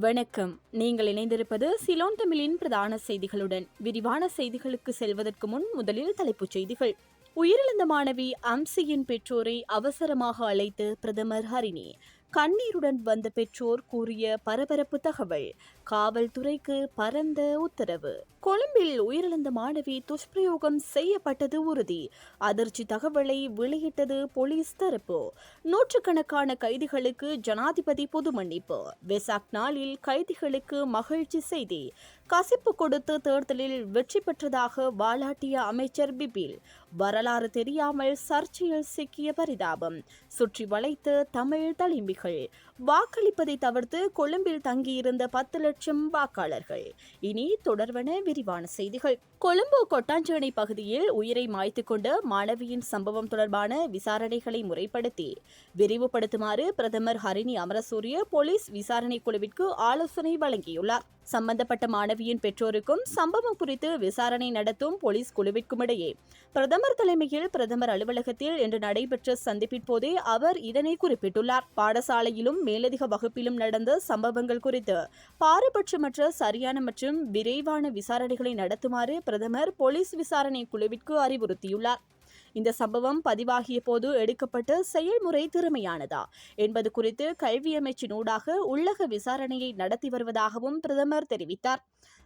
வணக்கம். நீங்கள் இணைந்திருப்பது சிலோன் தமிழின் பிரதான செய்திகளுடன். விரிவான செய்திகளுக்கு செல்வதற்கு முன் முதலில் தலைப்புச் செய்திகள். உயிரிழந்த மாணவி அம்சியின் பெற்றோரை அவசரமாக அழைத்து பிரதமர் ஹரிணி. கண்ணீருடன் வந்த பெற்றோர் கூறிய பரபரப்பு தகவல். காவல்துறைக்கு பரந்த உத்தரவு. கொழும்பில் உயிரிழந்த மாணவி துஷ்பிரயோகம் செய்யப்பட்டது உறுதி. அதிர்ச்சி தகவலை வெளியிட்டது போலீஸ் தரப்பு. நூற்றுக்கணக்கான கைதிகளுக்கு ஜனாதிபதி பொது மன்னிப்பு. வெசாக் நாளில் கைதிகளுக்கு மகிழ்ச்சி செய்தி. கசிப்பு கொடுத்து தேர்தலில் வெற்றி பெற்றதாக வாலாட்டிய அமைச்சர் பிபில். வரலாறு தெரியாமல் சர்ச்சையில் சிக்கிய பரிதாபம். சுற்றி வளைத்து தமிழ் தலைமை 可以 வாக்களிப்பதை தவிர்த்து கொழும்பில் தங்கியிருந்த பத்து லட்சம் வாக்காளர்கள். இனி தொடர்வன விரிவான செய்திகள். கொழும்பு கொட்டாஞ்சேனை பகுதியில் உயிரை மாய்த்து கொண்ட மாணவியின் சம்பவம் தொடர்பான விசாரணைகளை முறைப்படுத்தி விரிவுபடுத்துமாறு பிரதமர் ஹரிணி அமரசூரிய போலீஸ் விசாரணை குழுவிற்கு ஆலோசனை வழங்கியுள்ளார். சம்பந்தப்பட்ட மாணவியின் பெற்றோருக்கும் சம்பவம் குறித்து விசாரணை நடத்தும் போலீஸ் குழுவிற்கும் இடையே பிரதமர் தலைமையில் பிரதமர் அலுவலகத்தில் இன்று நடைபெற்ற சந்திப்பின் போதே அவர் இதனை குறிப்பிட்டுள்ளார். பாடசாலையிலும் மேலதிக வகுப்பிலும் நடந்த சம்பவங்கள் குறித்து பாரபட்சமற்ற சரியான மற்றும் விரைவான விசாரணைகளை நடத்துமாறு பிரதமர் போலீஸ் விசாரணை குழுவிற்கு அறிவுறுத்தியுள்ளார். இந்த சம்பவம் பதிவாகிய போது எடுக்கப்பட்ட செயல்முறை திறமையானதா என்பது குறித்து கல்வி அமைச்சினூடாக உள்ளக விசாரணையை நடத்தி வருவதாகவும் பிரதமர் தெரிவித்தார்.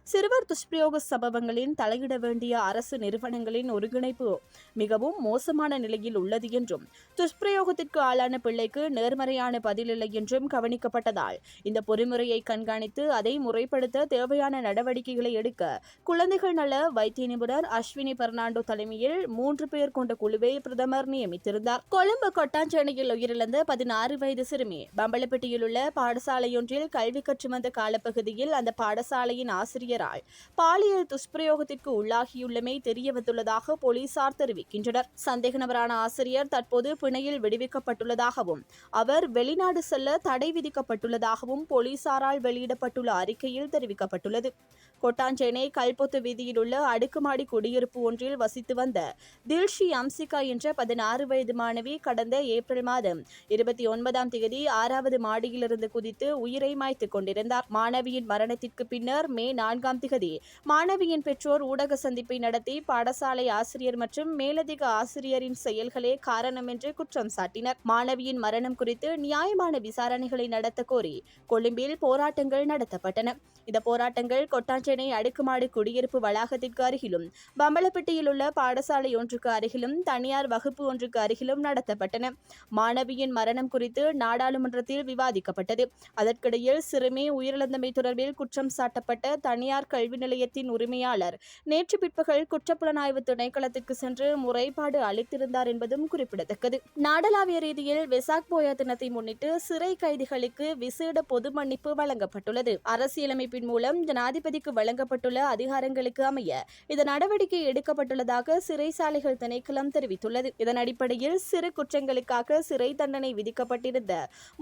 சிறுவர் துஷ்பிரயோக சம்பவங்களின் தலையிட வேண்டிய அரசு நிறுவனங்களின் ஒருங்கிணைப்பு மிகவும் மோசமான நிலையில் உள்ளது என்றும் துஷ்பிரயோகத்திற்கு ஆளான பிள்ளைக்கு நேர்மறையான பதிலில்லை என்றும் கவனிக்கப்பட்டதால் இந்த பொறிமுறையை கண்காணித்து அதை முறைப்படுத்த தேவையான நடவடிக்கைகளை எடுக்க குழந்தைகள் நல வைத்திய நிபுணர் அஸ்வினி பெர்னாண்டோ தலைமையில் மூன்று பேர் கொண்ட குழுவை பிரதமர் நியமித்திருந்தார். கொழும்பு கொட்டாஞ்சேனையில் உயிரிழந்த பதினாறு வயது சிறுமி பம்பலப்பட்டியில் உள்ள பாடசாலையொன்றில் கல்வி கற்று வந்த காலப்பகுதியில் அந்த பாடசாலையின் ஆசிரியரால் பாலியல் துஷ்பிரயோகத்திற்கு உள்ளாகியுள்ளமை தெரியவந்துள்ளதாக போலீசார் தெரிவிக்கின்றனர். சந்தேக நபரான ஆசிரியர் தற்போது பிணையில் விடுவிக்கப்பட்டுள்ளதாகவும் அவர் வெளிநாடு செல்ல தடை விதிக்கப்பட்டுள்ளதாகவும் போலீசாரால் வெளியிடப்பட்டுள்ள அறிக்கையில் தெரிவிக்கப்பட்டுள்ளது. கொட்டாஞ்சேனை கல்பொத்து வீதியில் உள்ள அடுக்குமாடி குடியிருப்பு ஒன்றில் வசித்து வந்த தில்ஷி அம்சிகா என்ற பதினாறு வயது மாணவி கடந்த ஏப்ரல் மாதம் இருபத்தி ஒன்பதாம் தேதி ஆறாவது மாடியிலிருந்து குதித்து உயிரை மாய்த்துக் கொண்டிருந்தார். மாணவியின் மரணத்திற்கு பின்னர் மே நான்காம் திகதி மாணவியின் பெற்றோர் ஊடக சந்திப்பை நடத்தி பாடசாலை ஆசிரியர் மற்றும் மேலதிக ஆசிரியரின் செயல்களே காரணம் என்று குற்றம் சாட்டினர். மாணவியின் மரணம் குறித்து நியாயமான விசாரணைகளை நடத்த கோரி கொழும்பில் போராட்டங்கள் நடத்தப்பட்டன. இந்த போராட்டங்கள் சென்னை அடுக்குமாடு குடியிருப்பு வளாகத்திற்கு அருகிலும் பம்பலப்பட்டியில் உள்ள பாடசாலை ஒன்றுக்கு அருகிலும் தனியார் வகுப்பு ஒன்றுக்கு அருகிலும் நடத்தப்பட்டன. மாணவியின் மரணம் குறித்து நாடாளுமன்றத்தில் விவாதிக்கப்பட்டது. அதற்கிடையில் சிறுமி உயிரிழந்தமை தொடர்பில் குற்றம் சாட்டப்பட்ட தனியார் கல்வி நிலையத்தின் உரிமையாளர் நேற்று பிற்பகல் குற்றப்புலனாய்வு திணைக்களத்திற்கு சென்று முறைப்பாடு அளித்திருந்தார் என்பதும் குறிப்பிடத்தக்கது. நாடளாவிய ரீதியில் வெசாக் போயா தினத்தை முன்னிட்டு சிறை கைதிகளுக்கு விசேட பொது மன்னிப்பு வழங்கப்பட்டுள்ளது. அரசியலமைப்பின் மூலம் ஜனாதிபதிக்கு வழங்கப்பட்டுள்ள அதிகாரங்களுக்கு அமைய இந்த நடவடிக்கை எடுக்கப்பட்டுள்ளதாக சிறைசாலைகள் திணைக்களம் தெரிவித்துள்ளது. இதன் அடிப்படையில் சிறு குற்றங்களுக்காக சிறை தண்டனை விதிக்கப்பட்டிருந்த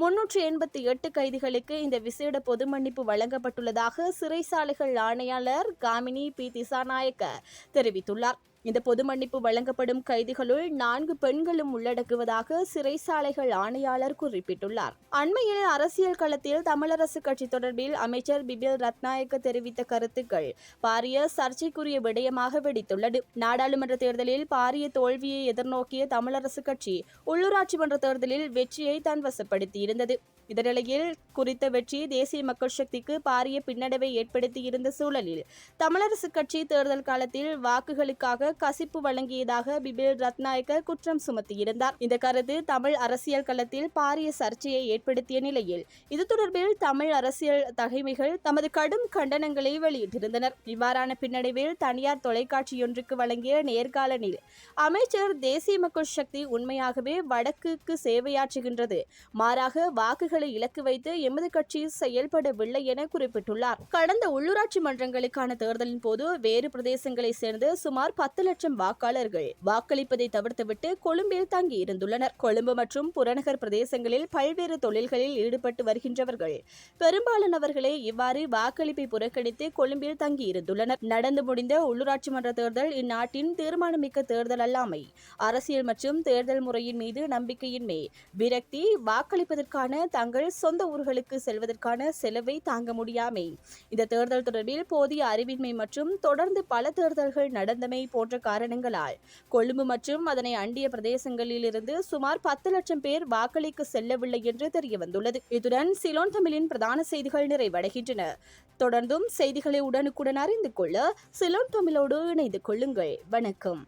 முன்னூற்று எண்பத்தி எட்டு கைதிகளுக்கு இந்த விசேட பொது மன்னிப்பு வழங்கப்பட்டுள்ளதாக சிறைசாலைகள் ஆணையாளர் காமினி பி. திசாநாயக்க தெரிவித்துள்ளார். இந்த பொது மன்னிப்பு வழங்கப்படும் கைதிகளுள் நான்கு பெண்களும் உள்ளடக்குவதாக சிறைசாலைகள் ஆணையாளர் குறிப்பிட்டுள்ளார். அண்மையில் அரசியல் களத்தில் தமிழரசு கட்சி தொடர்பில் அமைச்சர் பிபில் ரத்நாயக்க தெரிவித்த கருத்துக்கள் பாரிய சர்ச்சைக்குரிய விடயமாக வெடித்துள்ளது. நாடாளுமன்ற தேர்தலில் பாரிய தோல்வியை எதிர்நோக்கிய தமிழரசு கட்சி உள்ளூராட்சி மன்ற தேர்தலில் வெற்றியை தன் வசப்படுத்தியிருந்தது. இதனிடையில் குறித்த வெற்றி தேசிய மக்கள் சக்திக்கு பாரிய பின்னடைவை ஏற்படுத்தியிருந்த சூழலில் தமிழரசு கட்சி தேர்தல் காலத்தில் வாக்குகளுக்காக கசிப்பு வழங்கியதாக பிபில் ரத்நாயக்க குற்றம் சுமத்தியிருந்தார். இந்த கருத்து தமிழ் அரசியல் களத்தில் பாரிய சர்ச்சையை ஏற்படுத்திய நிலையில் இது தொடர்பில் தமிழ் அரசியல் தகைமைகள் தமது கடும் கண்டனங்களை வெளியிட்டிருந்தனர். இவ்வாறான பின்னடைவில் தனியார் தொலைக்காட்சியொன்றுக்கு வழங்கிய நேர்காணலில் அமைச்சர் தேசிய மக்கள் சக்தி உண்மையாகவே வடக்குக்கு சேவையாற்றுகின்றது மாறாக வாக்குகளை இலக்கு வைத்து எமது கட்சி செயல்படவில்லை என குறிப்பிட்டுள்ளார். கடந்த உள்ளூராட்சி மன்றங்களுக்கான தேர்தலின் போது வேறு பிரதேசங்களைச் சேர்ந்து சுமார் பத்து பத்து லட்சம் வாக்காளர்கள் வாக்களிப்பதை தவிர்த்துவிட்டு கொழும்பில் தங்கியிருந்துள்ளனர். கொழும்பு மற்றும் புறநகர் பிரதேசங்களில் பல்வேறு தொழில்களில் ஈடுபட்டு வருகின்றவர்கள் பெரும்பாலானவர்களே இவ்வாறு வாக்களிப்பை புறக்கணித்து கொழும்பில் தங்கியிருந்துள்ளனர். நடந்து முடிந்த உள்ளூராட்சி மன்ற தேர்தல் இந்நாட்டின் தீர்மானமிக்க தேர்தல் அல்லாமை. அரசியல் மற்றும் தேர்தல் முறையின் மீது நம்பிக்கையின்மை. விரக்தி வாக்களிப்பதற்கான தங்கள் சொந்த ஊர்களுக்கு செல்வதற்கான செலவை தாங்க முடியாமை. இந்த தேர்தல் தொடர்பில் போதிய அறிவின்மை மற்றும் தொடர்ந்து பல தேர்தல்கள் நடந்தமை போன்ற காரணங்களால். கொழும்பு மற்றும் அதனை அண்டிய பிரதேசங்களில் இருந்து சுமார் பத்து லட்சம் பேர் வாக்களிக்க செல்லவில்லை என்று தெரியவந்துள்ளது. இத்துடன் சிலோன் தமிழின் பிரதான செய்திகள் நிறைவடைகின்றன. தொடர்ந்தும் செய்திகளை உடனுக்குடன் அறிந்து கொள்ள சிலோன் தமிழோடு இணைந்து கொள்ளுங்கள். வணக்கம்.